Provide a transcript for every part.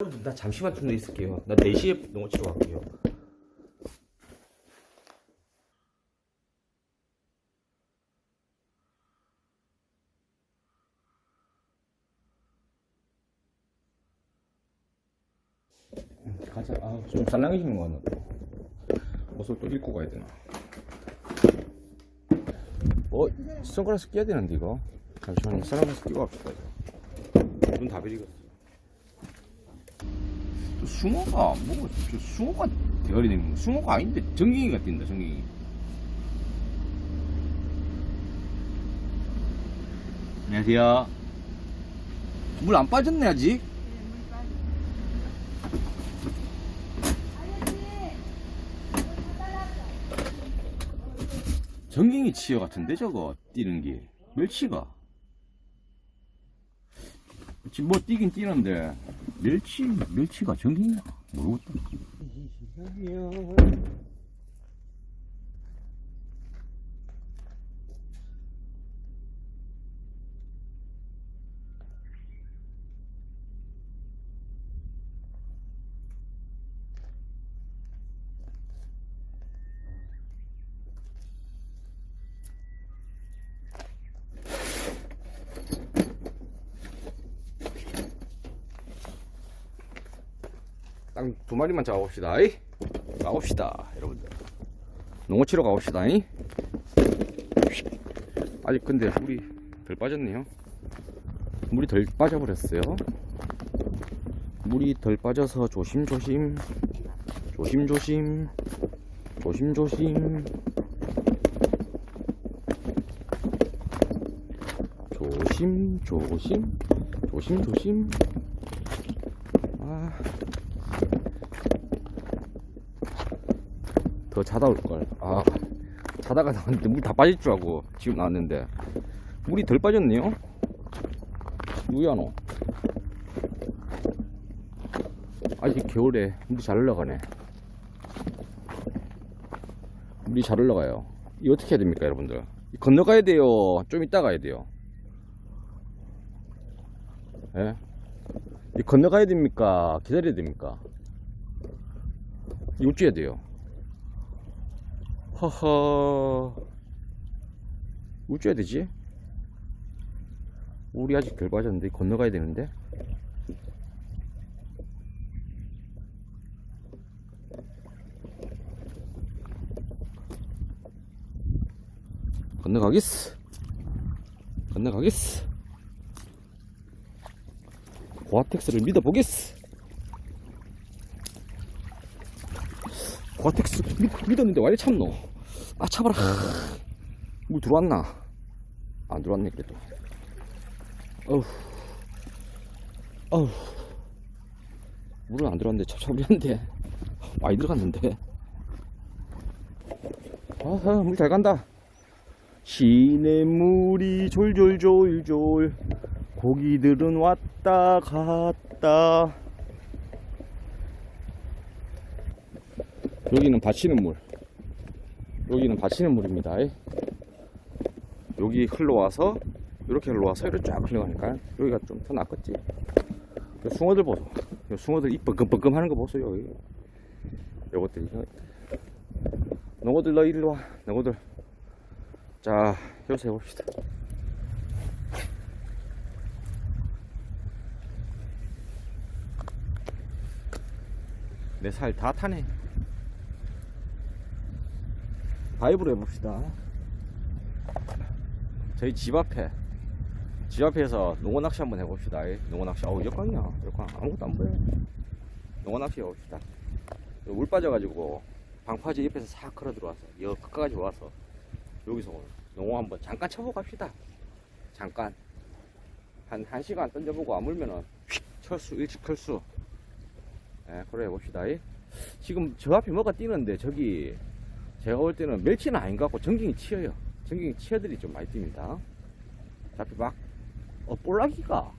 여러분 나 잠시만 좀더 있을게요. 나 4시에 농어 치러 갈게요. 음, 가자. 아, 좀 살랑해지는 거 같나 또. 옷을 또 입고 가야 되나. 어, 선글라스 끼야 되는데 이거. 잠시만요. 선글라스 끼고 갑시다. 눈다 베리겠어. 저 숭어가 뭐가 저 숭어가 대가리 된 거. 숭어가 아닌데 정갱이가 뛴다. 정갱이. 안녕하세요. 물 안 빠졌네 아직. 정갱이 치어 같은데 저거 뛰는 게 멸치가 지금 뭐 뛰긴 뛰는데 멸치 멸치가 정갱이야. 모르겠다 딱두 마리만 잡아봅시다. 이. 가봅시다 여러분들. 농어 치러 가봅시다 이. 아직 근데 물이 덜 빠졌네요. 물이 덜 빠져버렸어요. 물이 덜 빠져서 조심조심 조심조심 조심조심. 조심 조심 조심 조심. 아. 더 자다 올걸. 아, 자다가 나왔는데 물 다 빠질 줄 알고 지금 나왔는데 물이 덜 빠졌네요. 누구야 너? 아직 겨울에 물이 잘 흘러가네. 물이 잘 흘러가요. 이 어떻게 해야 됩니까, 여러분들? 이 건너가야 돼요. 좀 이따 가야 돼요. 예? 이 건너가야 됩니까? 기다려야 됩니까? 이거 어찌해야 돼요? 허허. 어찌해야 되지? 우리 아직 덜 빠졌는데 건너가야 되는데. 건너가겠어. 건너가겠어. 고아텍스를 믿어보겠어 고아텍스 믿, 믿었는데 왜 참노? 아 참아라. 물 들어왔나? 안 들어왔네 그래도. 어우 어우 물은 안 들어왔는데 찹찹이었는데. 많이 들어갔는데. 아하 물 잘 간다. 시냇물이 졸졸졸졸. 고기들은 왔다 갔다 여기는 받치는 물. 여기는 받치는 물입니다. 여기 흘러와서 이렇게 흘러와서 이렇게 쫙 흘러가니까 여기가 좀 더 낫겠지. 요 숭어들 보소. 요 숭어들 입 뻐끔뻐끔 하는 거 보소요 여기. 요것들 이거. 너희들 너 이리로 와. 너희들. 자 여기서 해봅시다. 내 살 다 타네. 바이브로 해봅시다. 저희 집 앞에, 집 앞에서 농어 낚시 한번 해봅시다. 농어 낚시. 어우, 역광이야. 역광. 아무것도 안 보여. 농어 낚시 해봅시다. 물 빠져가지고, 방파제 옆에서 싹 걸어 들어와서, 여 끝까지 와서, 여기서 농어 한번 잠깐 쳐보고 갑시다. 잠깐. 한, 한 시간 던져보고 안 물면은, 휙! 철수, 일찍 철수. 예, 그래 해봅시다. 이. 지금 저 앞에 뭐가 뛰는데 저기 제가 볼 때는 멸치는 아닌 것 같고 전갱이 치어요. 전갱이 치어들이 좀 많이. 자, 앞에 막, 어, 볼락이가.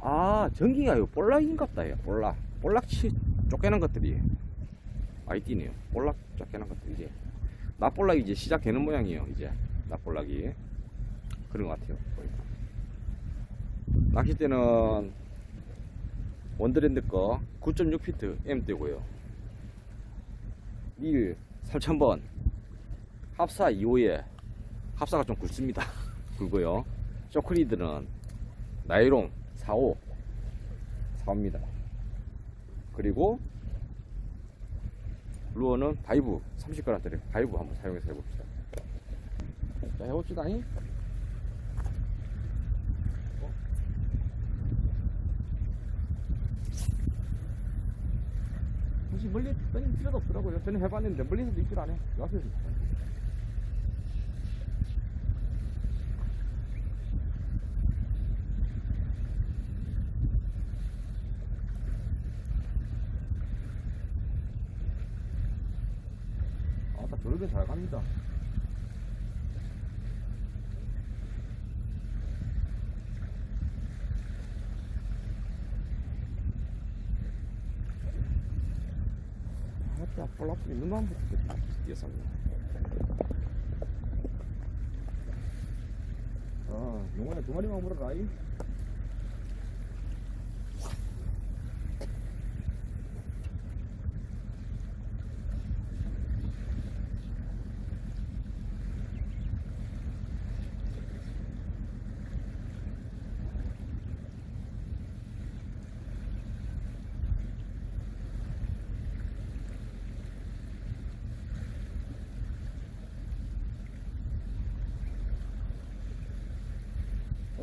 아, 전갱이가 이거 볼락인 것 같다, 요 볼락. 볼락 치 쫓겨난 것들이 많이 뛰네요. 볼락 쫓겨난 것들, 이제. 납볼락이 이제 시작되는 모양이에요, 이제. 납볼락이. 그런 것 같아요. 보니까. 낚싯대는 원드랜드 거 9.6피트 M대고요. 밀 3000번. 합사 2호에 합사가 좀 굵습니다. 굵고요. 쇼크리드는 나이롱 45 4호입니다. 그리고 루어는 바이브 30g짜리 바이브 한번 사용해서 해봅시다. 자 해봅시다. 잉? 굳이 멀리 떠닐 필요도 없더라고요. 저는 해봤는데 멀리서도 입질 안 해. 요 앞에서. 아, 딱 저렇게 잘 갑니다. 아따, 볼라프 있는 만 붙겠다. 뛰어서. 아, 용원에 두 마리만 물어라, 이.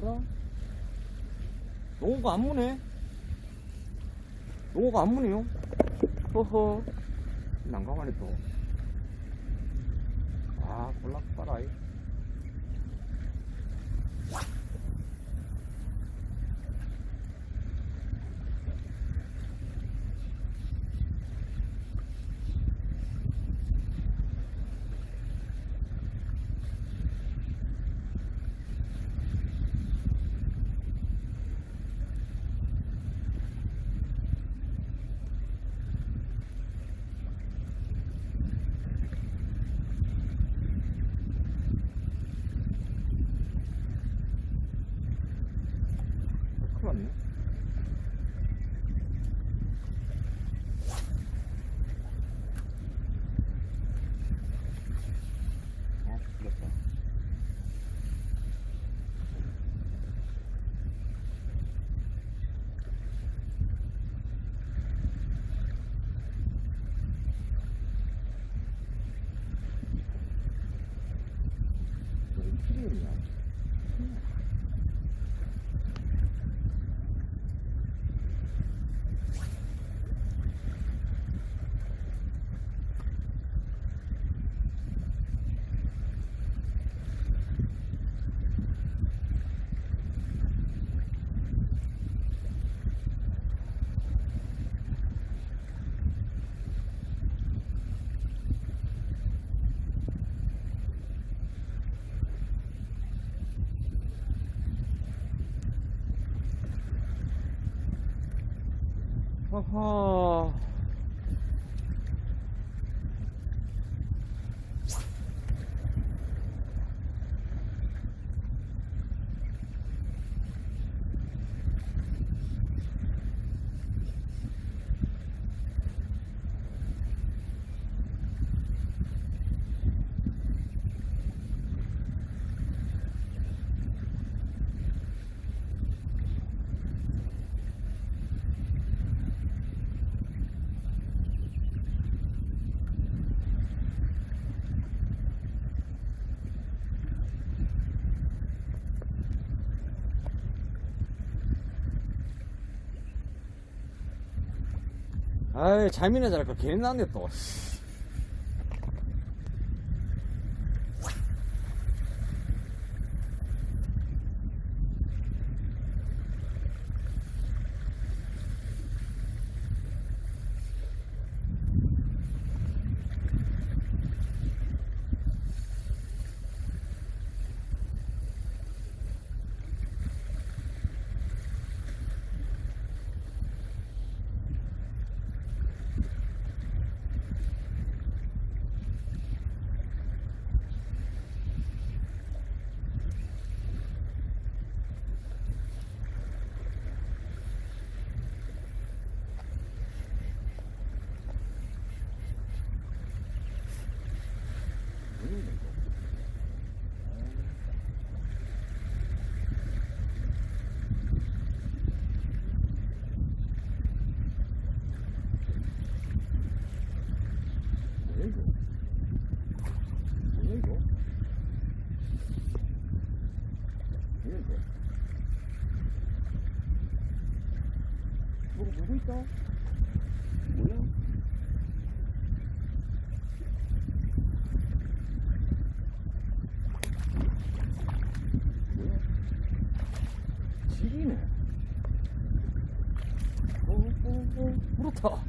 어라? 농어가 안 무네. 농어가 안 무네요. 허허. 난감하네 또. 아, 볼락 봐라. 이. 아, 큰일 났네. 아, 죽였다. 왜 필이 있냐? 허허. 아이, 잘미네 잘할까. 괜히 나네, 또. 뭐 물고 있다. 뭐야? 뭐야? 어, 어, 물었다.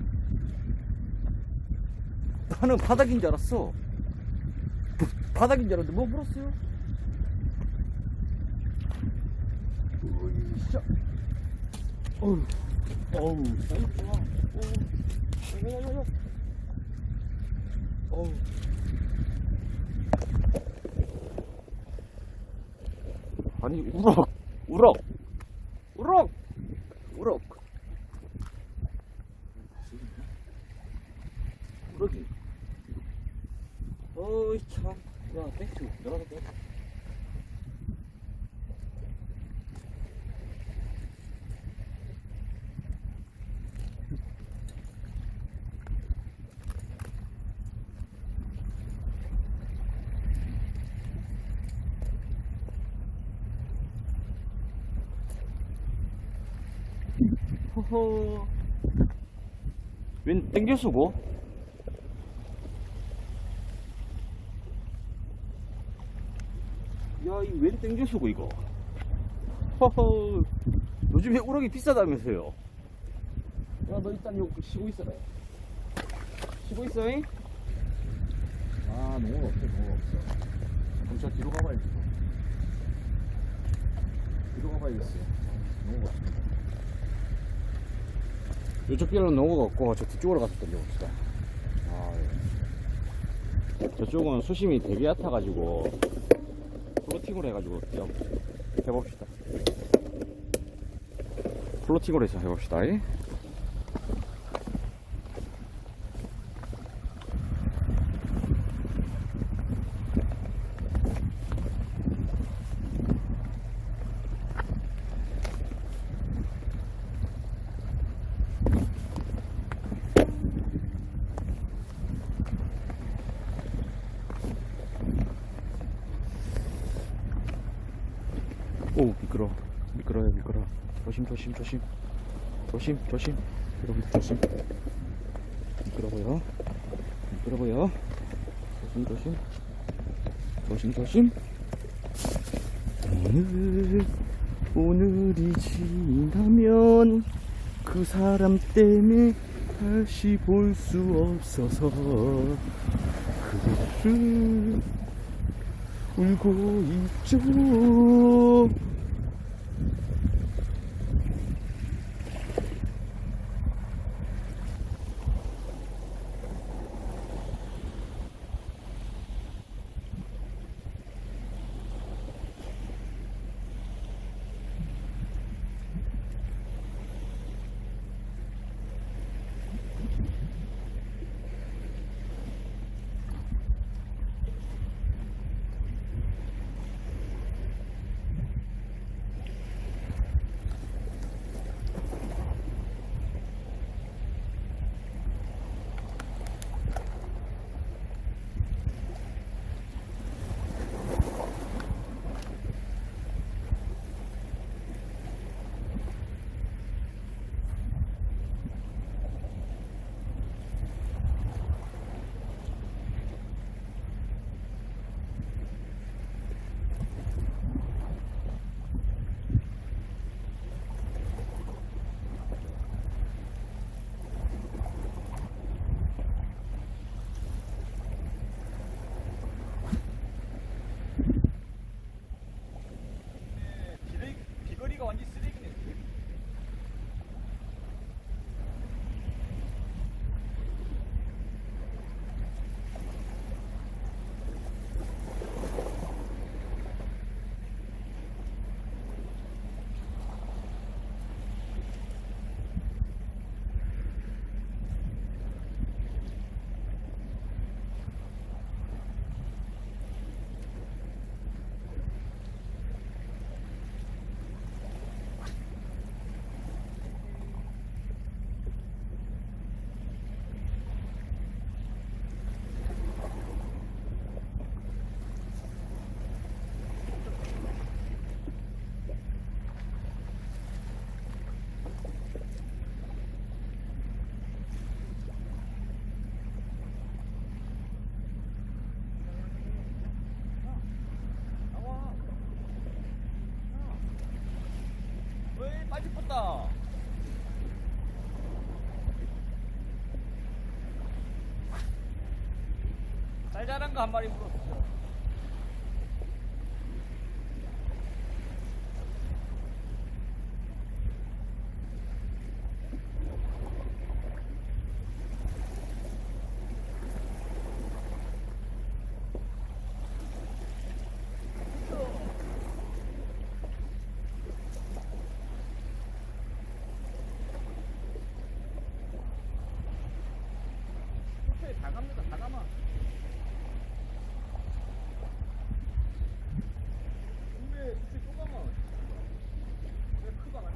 나는 바닥인 줄 알았어. 부- 바닥인 줄 알았는데 뭐 물었어요? 으이샤. 어우, 어우, 좋아. 어우. 어우. 아니, 우럭, 우럭, 우럭. 우럭이. 어이, 참. 야, 땡큐. 내려가 땡큐. 허허. 웬 땡겨수고? 야, 이웬 땡겨수고 이거? 허허. 요즘에 우럭이 비싸다면서요? 야, 너 일단 이거 쉬고 있어라. 쉬고 있어잉? 아, 농어가 없어, 농어가 없어. 그럼 저 뒤로 가봐야겠어. 뒤로 가봐야겠어. 농어가 없어. 이쪽 길은 농어가 없고 저 뒤쪽으로 가서 던져봅시다. 아, 예. 저쪽은 수심이 되게 얕아가지고 플로팅으로 해가지고 해봅시다. 플로팅으로 해서 해봅시다. 예. 오 미끄러 미끄러요 미끄러 조심 조심 조심. 조심 조심. 여러분들 조심. 미끄러워요. 미끄러워요. 조심 조심. 조심 조심. 오늘 오늘이 지나면 그 사람 때문에 다시 볼 수 없어서 그대를 울고 있죠. 완전 쓰레기 물었다. 짤짤한 거한 마리 물었어. 호텔 다 갑니다. 다 감아. 근데 호텔 조금만. 왜 크다 나.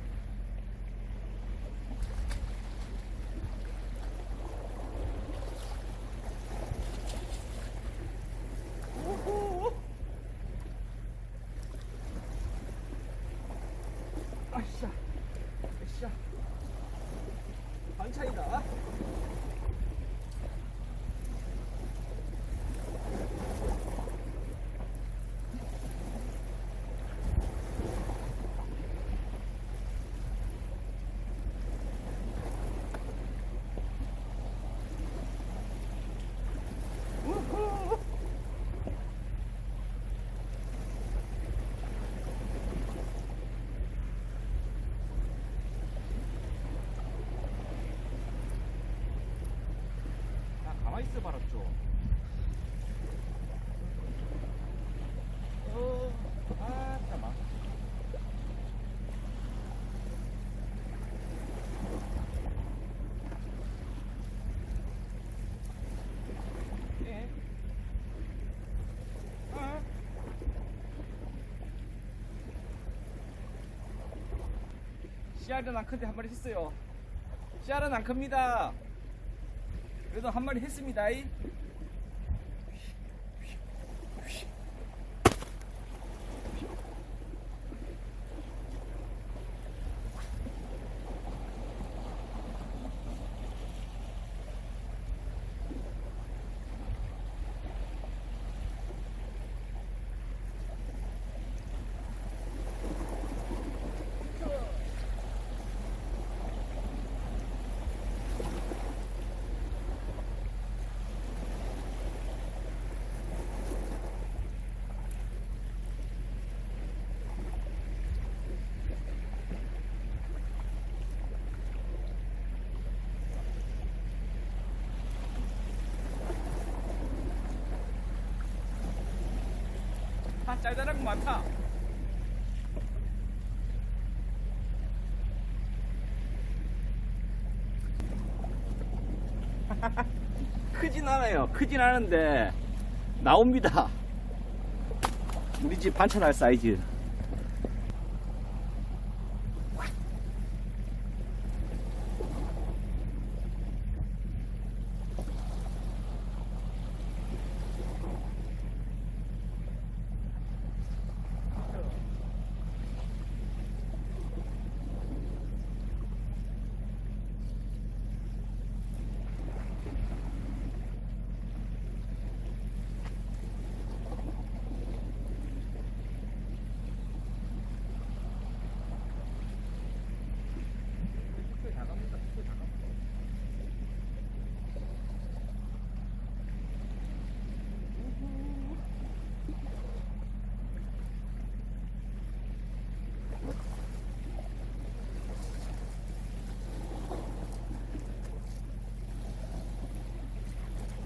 오호. 아싸. 아싸. 반차이다. 우후. 봐라 좀. 어, 아, 잠깐만. 씨알은 안 큰데 한 마리 했어요. 씨알은 안 큽니다. 그래도 한 마리 했습니다. 짤짤한 거 많다. 크진 않아요. 크진 않은데 나옵니다. 우리 집 반찬할 사이즈. 숙소에 다 갑니다. 숙소에 다 갑니다.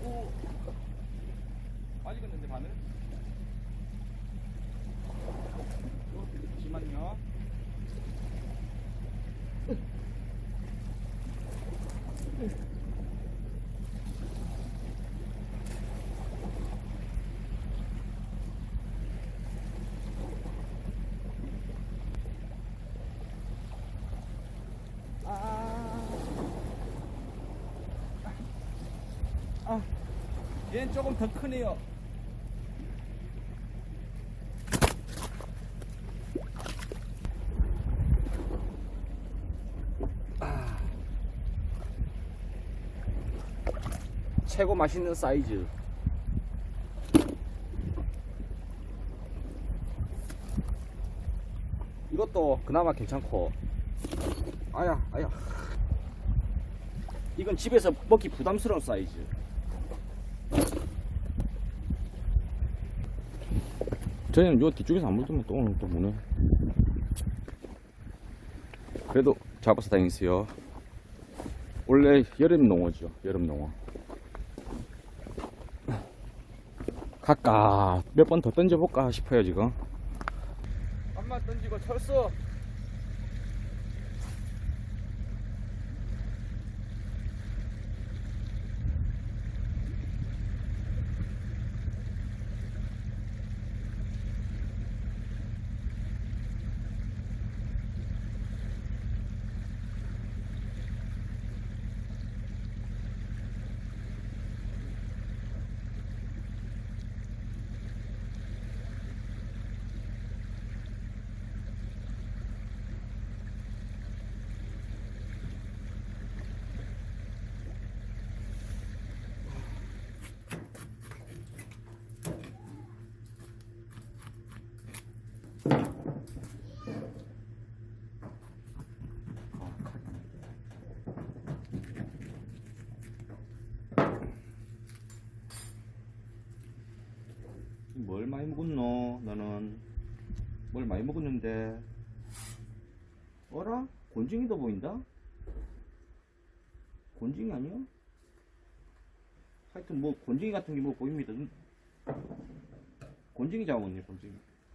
오. 빠지겠는데 바늘? 어, 잠시만요. 아, 얘는 조금 더 크네요. 최고 맛있는 사이즈. 이것도 그나마 괜찮고 아야, 아야. 이건 집에서 먹기 부담스러운 사이즈. 저희는 요 뒤쪽에서 안 물더만 또 오늘 또 무네. 그래도 잡아서 다니세요. 원래 여름 농어죠. 여름 농어. 갈까? 몇 번 더 던져볼까 싶어요, 지금. 한번 던지고 철수. 뭘 많이 먹었노? 너는 뭘 많이 먹었는데? 어라? 곤징이도 보인다? 곤징이 아니야? 하여튼 뭐 곤징이 같은 게 뭐 보입니다. 곤징이 잡았네, 곤징이.